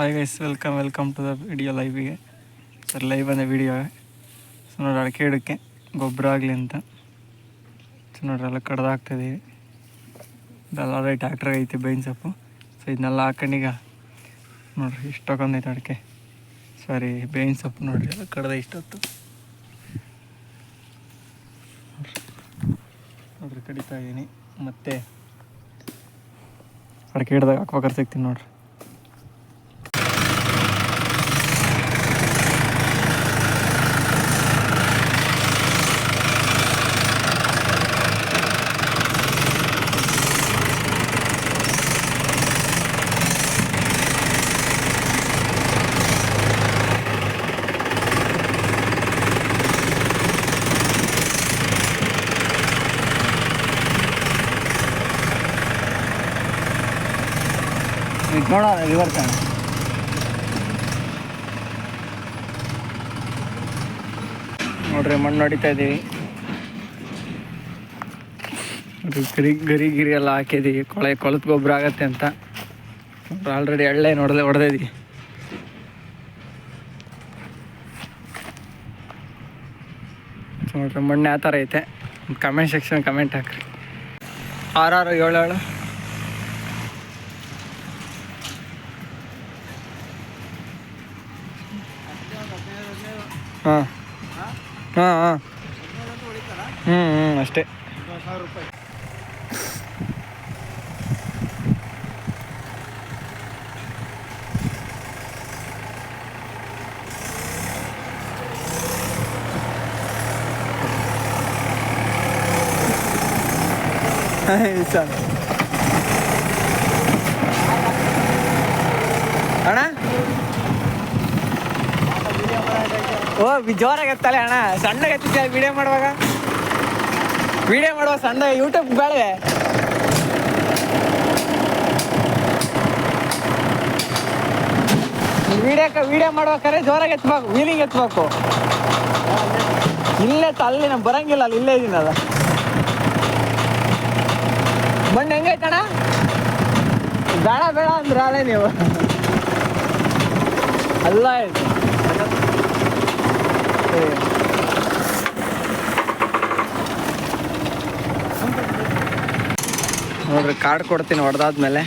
Hi guys welcome welcome to the video ಲೈವಿಗೆ sir live ಬಂದ video so ನೋಡಿ ಅಡಿಕೆ ಗಿಡಕ್ಕೆ ಗೊಬ್ಬರ ಆಗಲಿ ಅಂತ. ಸೊ ನೋಡ್ರಿ, ಎಲ್ಲ ಕಡ್ದಾಗ್ತಿದ್ದೀವಿ ಇದೆಲ್ಲ ಆಲ್ರೆಡಿ ಟ್ಯಾಕ್ಟ್ರ್ ಐತಿ ಬೇವಿನ ಸೊಪ್ಪು ಸೊ ಇದನ್ನೆಲ್ಲ ಹಾಕೊಂಡೀಗ ನೋಡ್ರಿ ಇಷ್ಟು ತಗೊಂಡೈತೆ ಅಡಿಕೆ. ಸಾರಿ ಬೇವಿನ ಸೊಪ್ಪು ನೋಡ್ರಿ, ಎಲ್ಲ ಕಡ್ದ ಇಷ್ಟೊತ್ತು. ನೋಡ್ರಿ, ಕಡಿತಾ ಇದ್ದೀನಿ ಮತ್ತೆ ಅಡಿಕೆ ಗಿಡದಾಗ ಹಾಕ್ಬೇಕಾದ್ರೆ ಸಿಗ್ತೀನಿ ನೋಡ್ರಿ. ನೋಡ ರಿವರ್ಸ್ ನೋಡ್ರಿ, ಮಣ್ಣು ಹೊಡಿತಾ ಇದ್ದೀವಿ ಗರಿ ಗರಿ, ಗಿರಿ ಎಲ್ಲ ಹಾಕಿದ್ದೀವಿ ಕೊಳೆ ಕೊಳತ್ ಗೊಬ್ಬರ ಆಗತ್ತೆ ಅಂತ. ಆಲ್ರೆಡಿ ಎಳ್ಳೆ ನೋಡದೆ ಹೊಡೆದಿದ್ದೀವಿ ನೋಡ್ರಿ, ಮಣ್ಣು ಯಾವ ಥರ ಐತೆ? ಕಮೆಂಟ್ ಸೆಕ್ಷನ್ ಕಮೆಂಟ್ ಹಾಕ್ರಿ. ಆರು ಏಳು ಏಳು. ಹಾಂ. ಹಾಂ ಹಾಂ. ಹ್ಞೂ ಹ್ಞೂ ಅಷ್ಟೇ. ಸರ್ ಅಣ್ಣ ಓ ಜೋರಾಗಿ ಎತ್ತಲೆ ಅಣ್ಣ. ಸಣ್ಣಗೆ ಎತ್ತಿದ್ದೆ ವಿಡಿಯೋ ಮಾಡುವಾಗ? ವಿಡಿಯೋ ಮಾಡುವ ಸಣ್ಣ ಯೂಟ್ಯೂಬ್ ಬೇಳೆ ವಿಡಿಯೋ ವಿಡಿಯೋ ಮಾಡ್ಬೇಕಾದ್ರೆ ಜೋರಾಗಿ ಎತ್ಬೇಕು ವೀಲಿಂಗ್ ಎತ್ಬೇಕು. ಇಲ್ಲೇ ಅಲ್ಲಿ ನಾನು ಬರಂಗಿಲ್ಲ, ಅಲ್ಲಿ ಇಲ್ಲೇ ಇದೀನಲ್ಲ. ಮಣ್ಣು ಹೆಂಗೈತಣ ಬೇಡ ಬೇಡ ಅಂದ್ರೆ ಅಲ್ಲೇ ನೀವು. ಅಲ್ಲ ಆಯ್ತು ನೋಡ್ರಿ ಕಾರ್ಡ್ ಕೊಡ್ತೀನಿ ಹೊಡೆದಾದ್ಮೇಲೆ.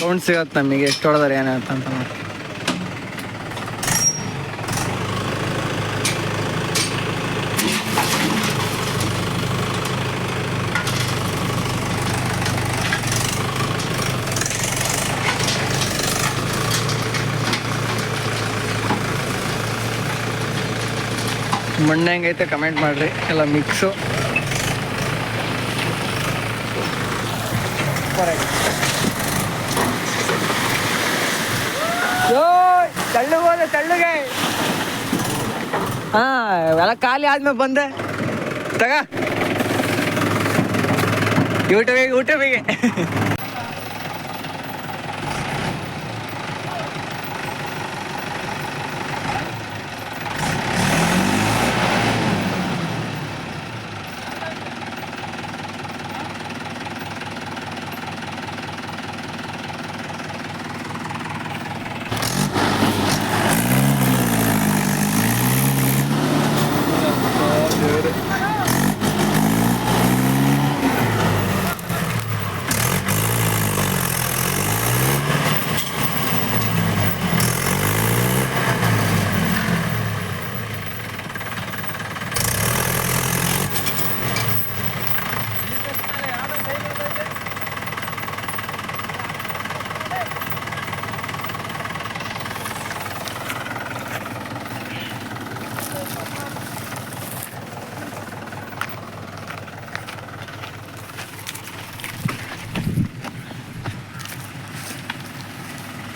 ಕೌಂಟ್ ಸಿಗತ್ತೆ ನಮಗೆ ಎಷ್ಟು ಹೊಡೆದಾರೆ ಏನಂತ ಮಣ್ಣು ಹೆಂಗೈತೆ ಕಮೆಂಟ್ ಮಾಡಿರಿ. ಎಲ್ಲ ಮಿಕ್ಸು ತಳ್ಳು ಹೋದೆ, ತಳ್ಳುಗೆ. ಹಾ, ಎಲ್ಲ ಖಾಲಿ ಆದ್ಮೇಲೆ ಬಂದೆ. ತಗ. ಯೂಟ್ಯೂಬಿಗೆ ಯೂಟ್ಯೂಬಿಗೆ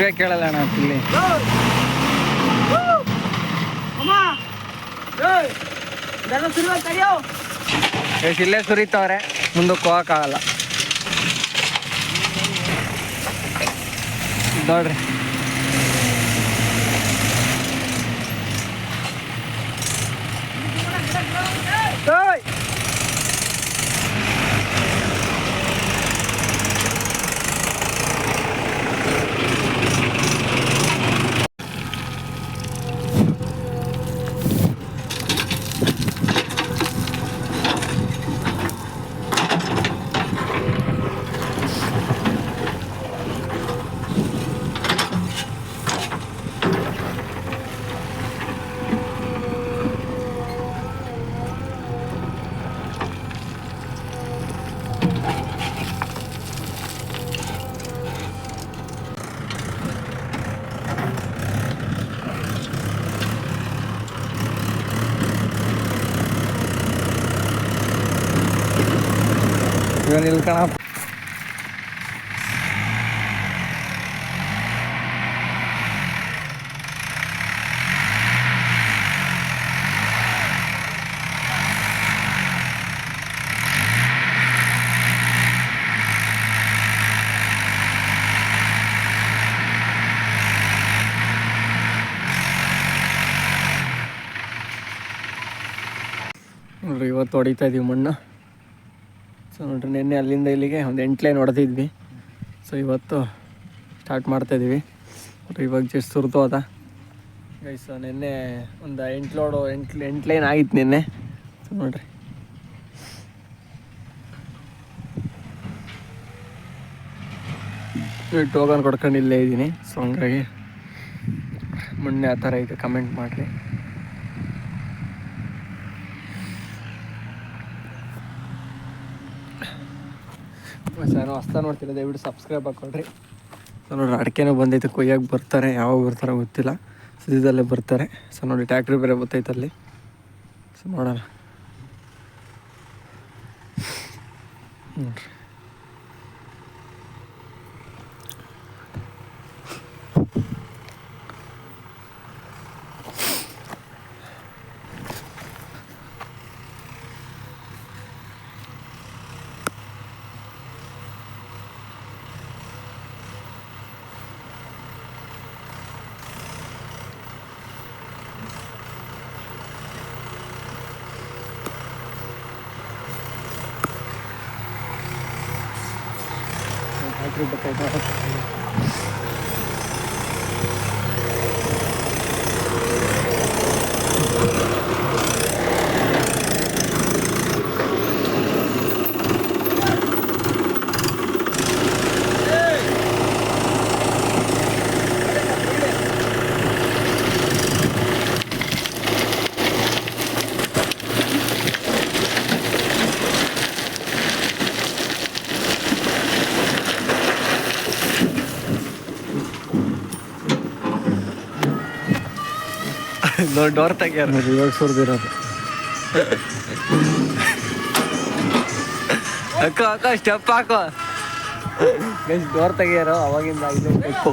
ಸುರಿಯ ಕೇಳಲ್ಲ ಅಣ್ಣ ಇಲ್ಲಿ. ಎಷ್ಟು ಇಲ್ಲೇ ಸುರಿತಾವ್ರೆ. ಮುಂದಕ್ಕೆ ಹೋಗಕ್ಕಾಗಲ್ಲ. ನೋಡ್ರಿ. ಇವನ್ ನಿಲ್ಕಣ. ನೋಡ್ರಿ ಇವತ್ತು ಹೊಡಿತಾ ಇದೀವಿ ಮಣ್ಣು. ಸೊ ನೋಡ್ರಿ, ನಿನ್ನೆ ಅಲ್ಲಿಂದ ಇಲ್ಲಿಗೆ ಒಂದು ಎಂಟು ಲೈನ್ ಹೊಡೆದಿದ್ವಿ. ಸೊ ಇವತ್ತು ಸ್ಟಾರ್ಟ್ ಮಾಡ್ತಾಯಿದ್ದೀವಿ ನೋಡ್ರಿ ಇವಾಗ ಜಸ್ಟ್ ಸುರಿದು ಅದ ಸೊ ನಿನ್ನೆ ಒಂದು ಎಂಟು ಲೋಡು ಎಂಟು ಎಂಟು ಲೈನ್ ಆಗಿತ್ತು ನಿನ್ನೆ. ಸೊ ನೋಡ್ರಿ. ಟೋಕನ್ ಕೊಡ್ಕೊಂಡು ಇಲ್ಲೇ ಇದ್ದೀನಿ ಸೊ ಹಂಗಾಗಿ ಮೊನ್ನೆ ಆ ಥರ ಇದೆ ಕಮೆಂಟ್ ಮಾಡಿರಿ. ನಾನು ಹೊಸ್ತಾ ನೋಡ್ತೀರಾ ದಯವಿಟ್ಟು ಸಬ್ಸ್ಕ್ರೈಬ್ ಹಾಕೊಳ್ರಿ. ಸೊ ನೋಡ್ರಿ, ಅಡಿಕೆನೂ ಬಂದೈತೆ ಕೊಯ್ಯಕ್ಕೆ ಬರ್ತಾರೆ, ಯಾವಾಗ ಬರ್ತಾರೆ ಗೊತ್ತಿಲ್ಲ. ಸದ್ಯದಲ್ಲೇ ಬರ್ತಾರೆ. ಸೊ ನೋಡಿ ಟ್ಯಾಕ್ಟ್ರಿ ಬೇರೆ ಬರ್ತೈತೆ ಅಲ್ಲಿ. ಸೊ ನೋಡೋಣ. ನೋಡ್ರಿ. ಟ್ಯಾಕ್ಟ್ರಿ ಬರ್ತೈತೆ ನೋಡಿ ಡೋರ್ ತೆಗ್ಯಾರ. ನೋಡಿ ಇವಾಗ ಸುರಿದಿರೋದು ಅಕ್ಕ ಅಕ್ಕ ಸ್ಟೆಪ್ ಹಾಕೋ. ಗೈಸ್ ಡೋರ್ ತೆಗಿಯಾರೋ ಅವಾಗಿಂದ ಐದು ಬೇಕು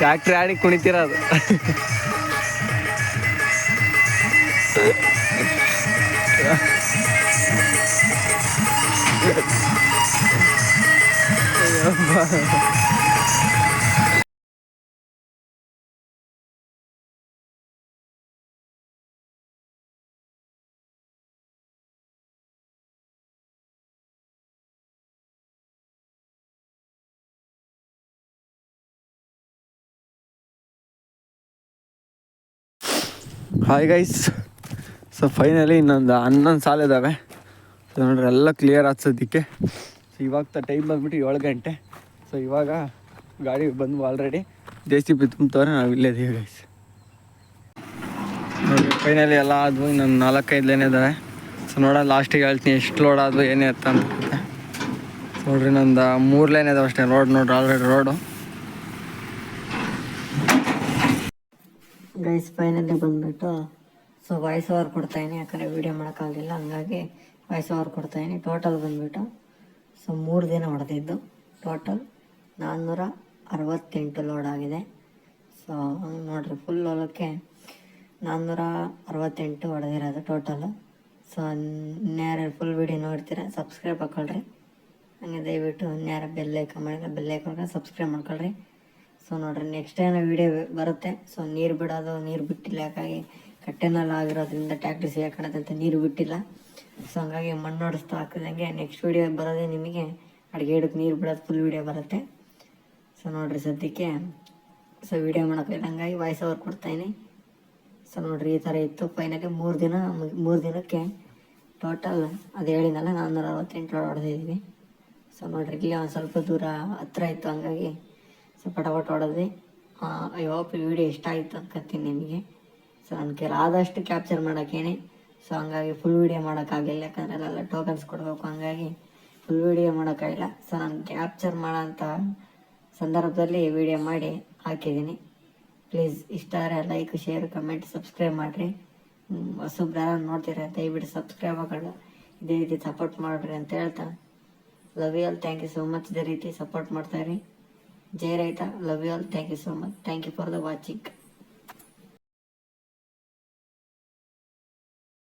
ಟ್ಯಾಕ್ಟ್ರಿ ಆಡಿ ಕುಣಿತಿರೋದು. ಹಾಯ್ ಗೈಸ್ ಸೊ ಫೈನಲಿ ಇನ್ನೊಂದು ಹನ್ನೊಂದು ಸಾಲ ಇದ್ದಾವೆ ಸೊ ನೋಡ್ರಿ ಎಲ್ಲ ಕ್ಲಿಯರ್ ಆಗ್ಸೋದಕ್ಕೆ. ಸೊ ಇವಾಗ ಟೈಮ್ ಬಂದ್ಬಿಟ್ಟು ಏಳು ಗಂಟೆ. ಸೊ ಇವಾಗ ಗಾಡಿ ಬಂದು ಆಲ್ರೆಡಿ ಜೆ ಸಿ ಬಿ ತುಂಬ್ತವ್ರೆ ನಾವು ಇಲ್ಲೇ ಇದೀವಿ ಗೈಸ್ ಫೈನಲಿ ಎಲ್ಲ ಆದವು, ಇನ್ನೊಂದು ನಾಲ್ಕೈದು ಲೈನ್ ಇದ್ದಾವೆ ಸೊ ನೋಡೋಣ ಲಾಸ್ಟಿಗೆ ಹೇಳ್ತೀನಿ, ಎಷ್ಟು ಲೋಡ್ ಆದ್ವು, ಏನೇ ಅಂತ ಅನ್ಸುತ್ತೆ ನೋಡ್ರಿ, ನಂದು ಮೂರು ಲೈನ್ ಇದಾವೆ ಅಷ್ಟೇ ರೋಡ್ ನೋಡ್ರಿ ಆಲ್ರೆಡಿ ರೋಡು ಗೈಸ್ ಫೈನಲಿ ಬಂದ್ಬಿಟ್ಟು ಸೊ ವಾಯ್ಸ್ ಓವರ್ ಕೊಡ್ತಾಯಿನಿ ಯಾಕಂದರೆ ವೀಡಿಯೋ ಮಾಡೋಕ್ಕಾಗಲಿಲ್ಲ ಹಂಗಾಗಿ ವಾಯ್ಸ್ ಓವರ್ ಕೊಡ್ತಾಯಿನಿ ಟೋಟಲ್ ಬಂದುಬಿಟ್ಟು. ಸೊ ಮೂರು ದಿನ ಹೊಡೆದಿದ್ದು. ಟೋಟಲ್ ನಾನ್ನೂರ ಅರವತ್ತೆಂಟು ಲೋಡ್ ಆಗಿದೆ. ಸೊ ನೋಡಿರಿ ಫುಲ್ ಹೊಲಕ್ಕೆ ನಾನ್ನೂರ ಅರವತ್ತೆಂಟು ಹೊಡೆದಿರೋದು ಟೋಟಲು ಸೊ ನೇರ ಫುಲ್ ವೀಡಿಯೋ ನೋಡ್ತೀರಾ ಸಬ್ಸ್ಕ್ರೈಬ್ ಹಾಕೊಳ್ರಿ. ಹಂಗೆ ದಯವಿಟ್ಟು ಇನ್ಯಾರ ಬೆಲ್ಲೈಕ ಮಾಡಿದ್ರೆ ಬೆಲ್ಲೈಕ ಸಬ್ಸ್ಕ್ರೈಬ್ ಮಾಡ್ಕೊಳ್ರಿ. ಸೊ ನೋಡಿರಿ ನೆಕ್ಸ್ಟ್ ಏನೋ ವೀಡಿಯೋ ಬರುತ್ತೆ. ಸೊ ನೀರು ಬಿಡೋದು, ನೀರು ಬಿಟ್ಟಿಲ್ಲ ಯಾಕಾಗಿ ಕಟ್ಟೆನಲ್ಲಿ ಆಗಿರೋದ್ರಿಂದ ಟ್ಯಾಕ್ಟ್ರಿ ಸೇರ್ಕೊಳತ್ತಂತ ನೀರು ಬಿಟ್ಟಿಲ್ಲ. ಸೊ ಹಂಗಾಗಿ ಮಣ್ಣು ಹೊಡೆಸ್ತಾ ಹಾಕಿದಂಗೆ ನೆಕ್ಸ್ಟ್ ವೀಡಿಯೋ ಬರೋದೇ ನಿಮಗೆ. ಅಡುಗೆ ಹಿಡಕ್ಕೆ ನೀರು ಬಿಡೋದು ಫುಲ್ ವೀಡಿಯೋ ಬರುತ್ತೆ. ಸೊ ನೋಡಿರಿ ಸದ್ಯಕ್ಕೆ. ಸೊ ವೀಡಿಯೋ ಮಾಡೋಕ್ಕಿಲ್ಲ ಹಂಗಾಗಿ ವಾಯ್ಸ್ ಓವರ್ ಕೊಡ್ತಾಯಿನಿ ಸೊ ನೋಡಿರಿ ಈ ಥರ ಇತ್ತು. ಫೈನಲಿ ಮೂರು ದಿನ ಮೂರು ದಿನಕ್ಕೆ ಟೋಟಲ್ ಅದು ಹೇಳಿದ್ನಲ್ಲ ನಾನ್ನೂರ ಅರವತ್ತೆಂಟು ಲೋಡ್ ಸೊ ನೋಡ್ರಿ ಇಲ್ಲಿ ಒಂದು ಸ್ವಲ್ಪ ದೂರ ಹತ್ರ ಇತ್ತು ಹಂಗಾಗಿ ಸೊ ಪಟಪಟ ಹೊಡೆದ್ವಿ ಐ ಹೋಪ್ ಈ ವಿಡಿಯೋ ಇಷ್ಟ ಆಯಿತು ಅನ್ಕೊಂತೀನಿ ನಿಮಗೆ. ಸೊ ನನ್ನ ಆದಷ್ಟು ಕ್ಯಾಪ್ಚರ್ ಮಾಡೋಕ್ಕೇನೆ. ಸೊ ಹಂಗಾಗಿ ಫುಲ್ ವೀಡಿಯೋ ಮಾಡೋಕ್ಕಾಗಲಿಲ್ಲ. ಯಾಕಂದರೆ ಅಲ್ಲೆಲ್ಲ ಟೋಕನ್ಸ್ ಕೊಡಬೇಕು. ಹಂಗಾಗಿ ಫುಲ್ ವೀಡಿಯೋ ಮಾಡೋಕ್ಕಾಗಿಲ್ಲ ಸೊ ನಾನು ಕ್ಯಾಪ್ಚರ್ ಮಾಡೋಂಥ ಸಂದರ್ಭದಲ್ಲಿ ವಿಡಿಯೋ ಮಾಡಿ ಹಾಕಿದ್ದೀನಿ. ಪ್ಲೀಸ್ ಇಷ್ಟ ಆದರೆ ಲೈಕ್ ಶೇರ್ ಕಮೆಂಟ್ ಸಬ್ಸ್ಕ್ರೈಬ್ ಮಾಡಿರಿ. ಹೊಸಬ್ರು ನೋಡ್ತೀರ ದಯವಿಟ್ಟು ಸಬ್ಸ್ಕ್ರೈಬ್ ಆಗೋಣ ಇದೇ ರೀತಿ ಸಪೋರ್ಟ್ ಮಾಡಿರಿ ಅಂತ ಹೇಳ್ತಾ. Love you all thank you so much ಇದೇ ರೀತಿ ಸಪೋರ್ಟ್ ಮಾಡ್ತಾಯಿರಿ ಜೈ ರೈತ. Love you all thank you so much thank you for the watching